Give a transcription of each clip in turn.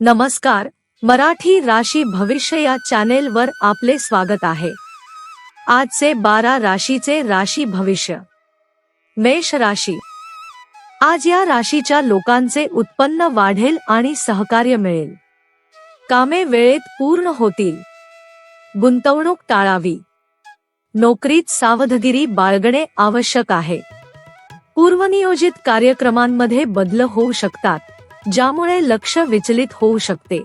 नमस्कार मराठी राशी भविष्य या चॅनेलवर आपले स्वागत आहे. आजचे बारा राशीचे राशी भविष्य. मेष राशी. आज या राशीच्या लोकांचे उत्पन्न वाढेल आणि सहकार्य मिळेल. कामे वेळेत पूर्ण होतील. गुंतवणूक टाळावी. नोकरीत सावधगिरी बाळगणे आवश्यक आहे. पूर्वनियोजित कार्यक्रमांमध्ये बदल होऊ शकतात. ज्यामुळे लक्ष विचलित होऊ शकते.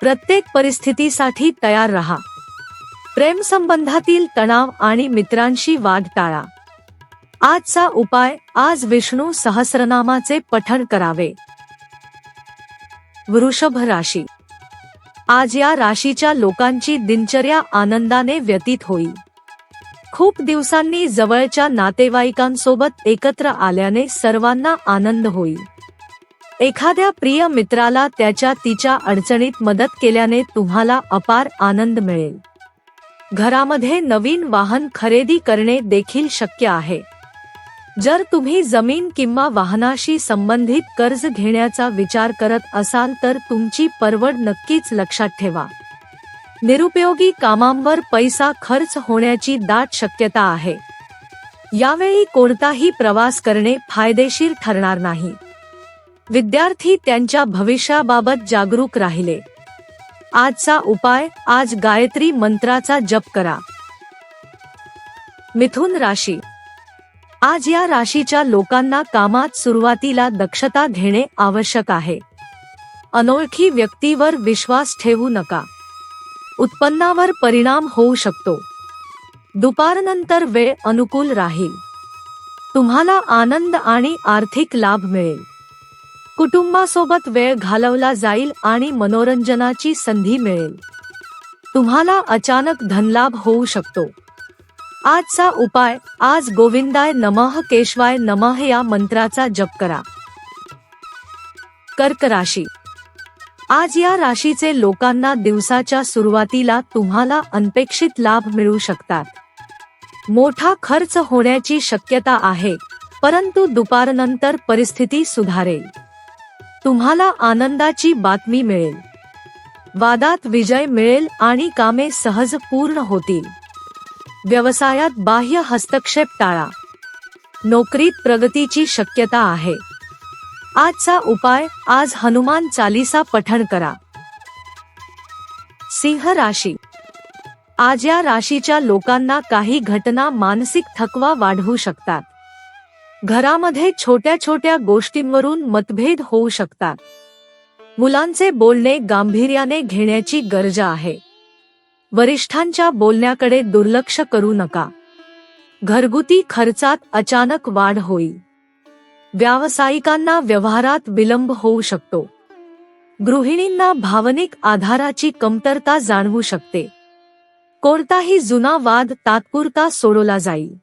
प्रत्येक परिस्थितीसाठी तयार रहा. प्रेमसंबंधातील तणाव आणि मित्रांशी वाद टाळा. आजचा उपाय आज विष्णू सहस्रनामाचे पठण करावे. वृषभ राशी. आज या राशीच्या लोकांची दिनचर्या आनंदाने व्यतीत होईल खूप दिवसांनी जवळच्या नातेवाईकांसोबत एकत्र आल्याने सर्वांना आनंद होईल एखाद्या प्रिय मित्राला त्याच्या तिच्या अडचणीत मदत केल्याने तुम्हाला अपार आनंद मिळेल. घरामध्ये नवीन वाहन खरेदी करणे देखील शक्य आहे. जर तुम्ही जमीन किंवा वाहनाशी संबंधित कर्ज घेण्याचा विचार करत असाल तर तुमची परवड नक्कीच लक्षात ठेवा. निरुपयोगी कामांवर पैसा खर्च होण्याची दाट शक्यता आहे. यावेळी कोणताही प्रवास करणे फायदेशीर ठरणार नाही. विद्यार्थी त्यांच्या भविष्याबाबत जागरूक राहिले. आजचा उपाय आज गायत्री मंत्राचा जप करा. मिथुन राशी. आज या राशीच्या लोकांना कामात सुरुवातीला दक्षता घेणे आवश्यक आहे. अनोळखी व्यक्तीवर विश्वास ठेवू नका. उत्पन्नावर परिणाम होऊ शकतो. दुपारनंतर वेळ अनुकूल राहील. तुम्हाला आनंद आणि आर्थिक लाभ मिळेल. कुटुंबासोबत वेळ घालवला जाईल आणि मनोरंजनाची संधी मिळेल. तुम्हाला अचानक धनलाभ होऊ शकतो. आजचा उपाय आज गोविंदाय नमः केशवाय नमः या मंत्राचा जप करा. कर्क राशी. आज या राशीचे लोकांना दिवसाच्या सुरुवातीला तुम्हाला अनपेक्षित लाभ मिळू शकतात. मोठा खर्च होण्याची शक्यता आहे परंतु दुपारनंतर परिस्थिती सुधारेल. तुम्हाला आनंदाची बातमी मिळेल. वादात विजय मिळेल आणि कामे सहज पूर्ण होतील. व्यवसायात बाह्य हस्तक्षेप टाळा. नोकरीत प्रगतीची शक्यता आहे. आजचा उपाय आज हनुमान चालीसा पठण करा. सिंह राशी. आज या राशीच्या लोकांना काही घटना मानसिक थकवा वाढवू शकतात. घरामध्ये छोट्या छोट्या गोष्टींवरून मतभेद होऊ शकतात. मुलांचे बोलणे गांभीर्याने घेण्याची गरज आहे. वरिष्ठांच्या बोलण्याकडे दुर्लक्ष करू नका. घरगुती खर्चात अचानक वाढ होईल. व्यावसायिकांना व्यवहारात विलंब होऊ शकतो. गृहिणींना भावनिक आधाराची कमतरता जाणवू शकते. कोणताही जुना वाद तात्पुरता सोडवला जाईल.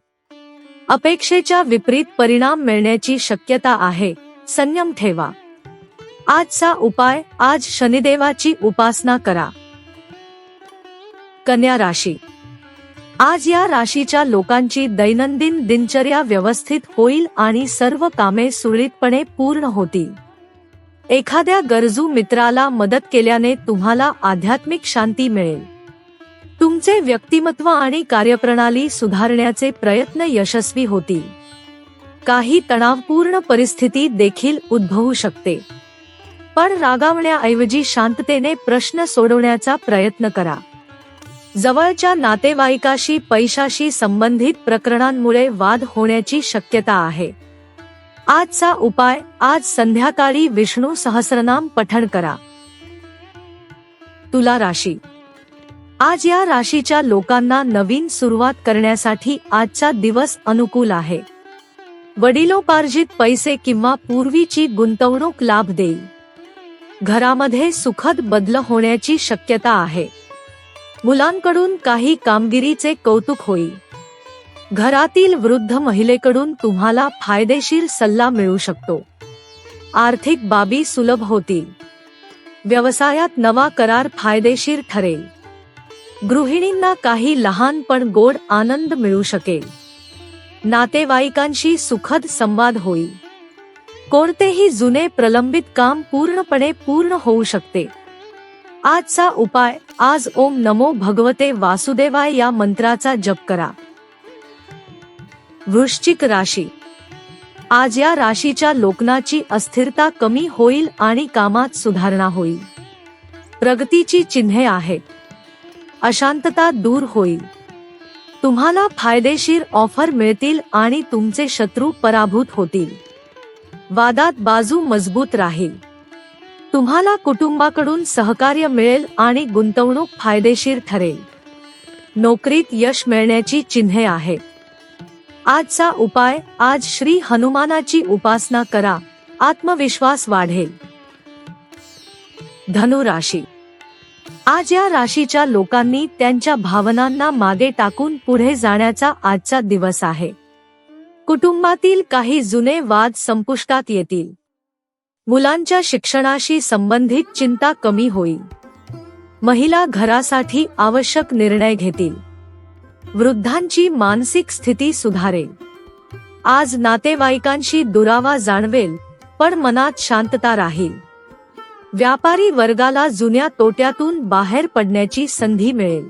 अपेक्षेच्या विपरीत परिणाम मिळण्याची शक्यता आहे. संयम ठेवा. आजचा उपाय आज शनिदेवाची उपासना करा. कन्या राशी. आज या राशीच्या लोकांची दैनंदिन दिनचर्या व्यवस्थित होईल आणि सर्व कामे सुरळीतपणे पूर्ण होतील. एखाद्या गरजू मित्राला मदत केल्याने तुम्हाला आध्यात्मिक शांती मिळेल. तुमचे व्यक्तिमत्व आणि कार्यप्रणाली सुधारण्याचे प्रयत्न यशस्वी होतील. काही तणावपूर्ण परिस्थिती देखील उद्भवू शकते. पण रागावण्याऐवजी शांततेने प्रश्न सोडवण्याचा प्रयत्न करा. जवळच्या नातेवाईकाशी पैशाशी संबंधित प्रकरणांमुळे वाद होण्याची शक्यता आहे. आजचा उपाय आज संध्याकाळी विष्णू सहस्रनाम पठण करा. तुला राशी आज या राशीच्या लोकांना नवीन सुरुवात करण्यासाठी आजचा दिवस अनुकूल आहे. वडिलोपार्जित पैसे किंवा पूर्वीची गुंतवणूक लाभ देईल. घरामध्ये सुखद बदल होण्याची शक्यता आहे. मुलांकडून काही कामगिरीचे कौतुक होईल. घरातील वृद्ध महिलेकडून तुम्हाला फायदेशीर सल्ला मिळू शकतो. आर्थिक बाबी सुलभ होतील. व्यवसायात नवा करार फायदेशीर ठरेल. गृहिणींना काही लहान पण गोड आनंद मिळू शकेल. नातेवाईकांशी सुखद संवाद होईल. कोणतेही जुने प्रलंबित काम पूर्णपणे पूर्ण होऊ शकते. आजचा उपाय आज ओम नमो भगवते वासुदेवाय या मंत्राचा जप करा. वृश्चिक राशी. आज या राशीच्या लोकनाची अस्थिरता कमी होईल आणि कामात सुधारणा होईल. प्रगतीची चिन्हे आहेत. अशांतता दूर होईल. तुम्हाला फायदेशीर ऑफर मिळतील आणि तुमचे शत्रू पराभूत होतील. वादात बाजू मजबूत राहील. तुम्हाला कुटुंबाकडून सहकार्य मिळेल आणि गुंतवणूक फायदेशीर ठरेल. नोकरीत यश मिळण्याची चिन्हे आहेत. आजचा उपाय आज श्री हनुमानाची उपासना करा. आत्मविश्वास वाढेल. धनुराशी आज या राशीच्या लोकांनी त्यांच्या भावनांना मागे टाकून पुढे जाण्याचा आजचा दिवस आहे. कुटुंबातील काही जुने वाद संपुष्टात येतील. मुलांच्या शिक्षणाशी संबंधित चिंता कमी होईल. महिला घरासाठी आवश्यक निर्णय घेतील. वृद्धांची मानसिक स्थिती सुधारेल. आज नातेवाईकांशी दुरावा जाणवेल पण मनात शांतता राहील. व्यापारी वर्गाला जुन्या तोट्यातून बाहेर पडण्याची संधी मिळेल.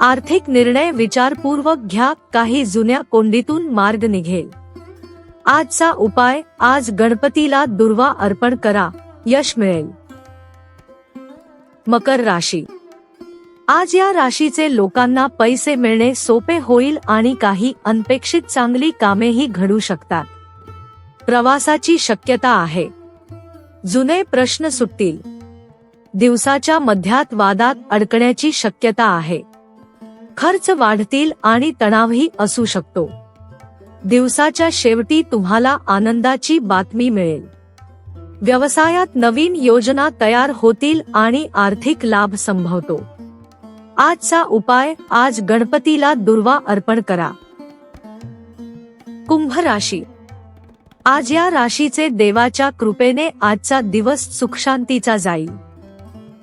आर्थिक निर्णय विचारपूर्वक घ्या काही जुन्या कोंडीतून मार्ग निघेल. आजचा उपाय आज गणपतीला दुर्वा अर्पण करा यश मिळेल. मकर राशी. आज या राशीचे लोकांना पैसे मिळणे सोपे होईल आणि काही अनपेक्षित चांगली कामेही घडू शकतात. प्रवासाची शक्यता आहे. जुने प्रश्न सुटतील. दिवसाच्या मध्यात वादात अडकण्याची शक्यता आहे. खर्च वाढतील आणि तणावही असू शकतो. दिवसाच्या शेवटी तुम्हाला आनंदाची बातमी मिळेल. व्यवसायात नवीन योजना तयार होतील आणि आर्थिक लाभ संभवतो. आजचा उपाय आज गणपतीला दुर्वा अर्पण करा. कुंभ राशी आज या राशीचे देवाच्या कृपेने आजचा दिवस सुखशांतीचा जाईल.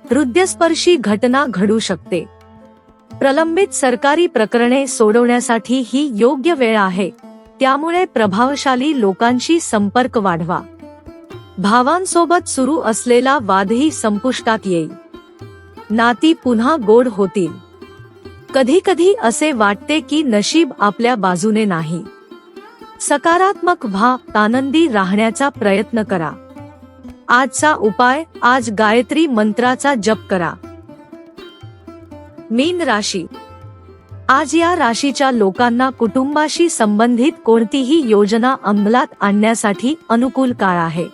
हृदयस्पर्शी घटना घडू शकते. प्रलंबित सरकारी प्रकरणे सोडवण्यासाठी ही योग्य वेळ आहे. त्यामुळे प्रभावशाली लोकांशी संपर्क वाढवा. भावांसोबत सुरू असलेला वादही संपुष्टात येईल. नाती पुन्हा गोड होतील. कधी कधी असे वाटते की नशीब आपल्या बाजूने नाही. सकारात्मक व्हा आनंदी राहण्याचा प्रयत्न करा. आजचा उपाय आज गायत्री मंत्राचा जप करा. मीन राशी. आज या राशीच्या लोकांना कुटुंबाशी संबंधित कोणतीही योजना अंमलात आणण्यासाठी अनुकूल काळ आहे.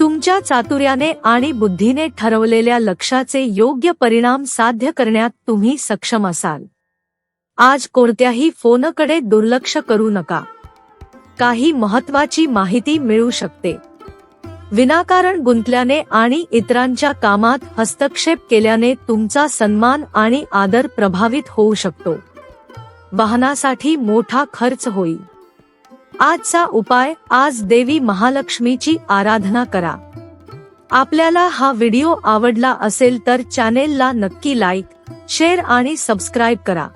तुमच्या चातुर्याने आणि बुद्धीने ठरवलेल्या लक्षाचे योग्य परिणाम साध्य करण्यात तुम्ही सक्षम असाल. आज कोणत्याही फोनकडे दुर्लक्ष करू नका. काही महत्वाची माहिती मिळू शकते. विनाकारण गुंतल्याने आणि इतरांच्या कामात हस्तक्षेप केल्याने तुमचा सन्मान आणि आदर प्रभावित होऊ शकतो. वाहनासाठी मोठा खर्च होईल. आजचा उपाय आज देवी महालक्ष्मीची आराधना करा. आपल्याला हा व्हिडिओ आवडला असेल तर चॅनेलला नक्की लाईक शेअर आणि सबस्क्राईब करा.